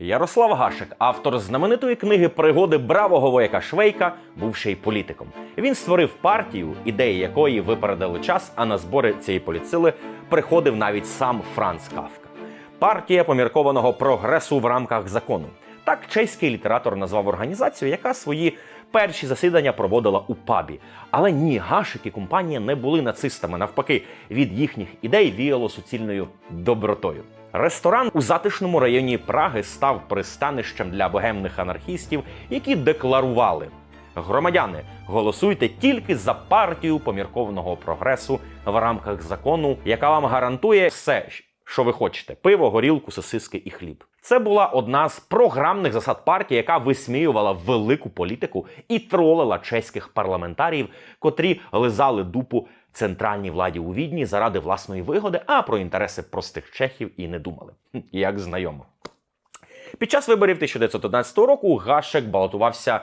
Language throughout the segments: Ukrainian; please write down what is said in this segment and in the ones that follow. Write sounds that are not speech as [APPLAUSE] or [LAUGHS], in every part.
Ярослав Гашик, автор знаменитої книги Пригоди бравого вояка Швейка, був ще й політиком. Він створив партію, ідеї якої випередили час, а на збори цієї політсили приходив навіть сам Франц Кафка. Партія поміркованого прогресу в рамках закону. Так чеський літератор назвав організацію, яка свої перші засідання проводила у пабі. Але ні, Гашик і компанія не були нацистами. Навпаки, від їхніх ідей віяло суцільною добротою. Ресторан у затишному районі Праги став пристанищем для богемних анархістів, які декларували: громадяни, голосуйте тільки за партію поміркованого прогресу в рамках закону, яка вам гарантує все, що ви хочете: пиво, горілку, сосиски і хліб. Це була одна з програмних засад партії, яка висміювала велику політику і тролила чеських парламентарів, котрі лизали дупу центральній владі у відні заради власної вигоди, а про інтереси простих чехів і не думали. Як знайомо. Під час виборів 1911 року Гашек балотувався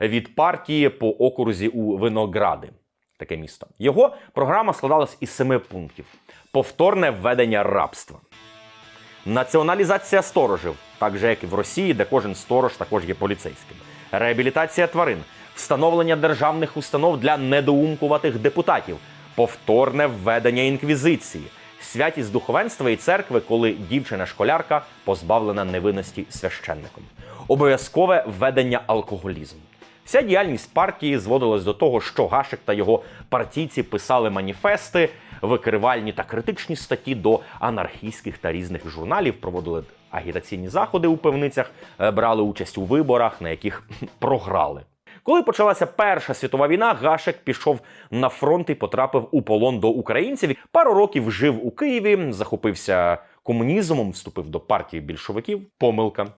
від партії по окрузі у Виногради. Таке місто. Його програма складалась із семи пунктів: повторне введення рабства, націоналізація сторожів, так же як і в Росії, де кожен сторож також є поліцейським, реабілітація тварин, встановлення державних установ для недоумкуватих депутатів, повторне введення інквізиції, святість духовенства і церкви, коли дівчина-школярка позбавлена невинності священником, обов'язкове введення алкоголізму. Вся діяльність партії зводилась до того, що Гашик та його партійці писали маніфести, викривальні та критичні статті до анархістських та різних журналів, проводили агітаційні заходи у пивницях, е, брали участь у виборах, на яких [LAUGHS] програли. Коли почалася Перша світова війна, Гашек пішов на фронт і потрапив у полон до українців. Пару років жив у Києві, захопився комунізмом, вступив до партії більшовиків. Помилка.